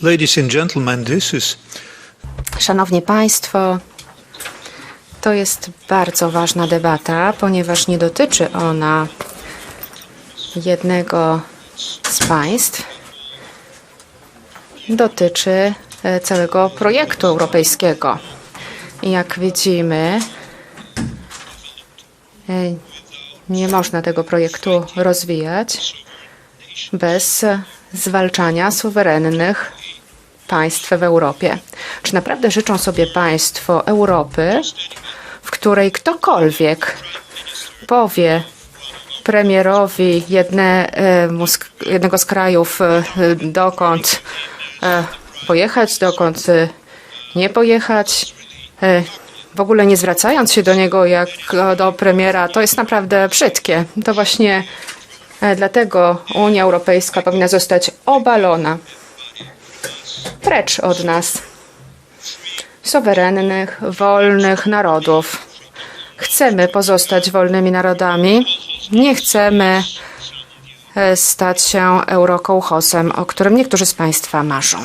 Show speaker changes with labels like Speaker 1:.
Speaker 1: Ladies and gentlemen, this is
Speaker 2: Szanowni Państwo, to jest bardzo ważna debata, ponieważ nie dotyczy ona jednego z państw. Dotyczy e, całego projektu europejskiego. Jak widzimy, e, nie można tego projektu rozwijać bez zwalczania suwerennych państw w Europie. Czy naprawdę życzą sobie państwo Europy, w której ktokolwiek powie premierowi e, jednego z krajów, e, dokąd e, pojechać, dokąd nie pojechać, w ogóle nie zwracając się do niego jak do premiera, to jest naprawdę brzydkie. To właśnie dlatego Unia Europejska powinna zostać obalona precz od nas, suwerennych, wolnych narodów. Chcemy pozostać wolnymi narodami, nie chcemy e, stać się eurokołchosem, o którym niektórzy z Państwa marzą.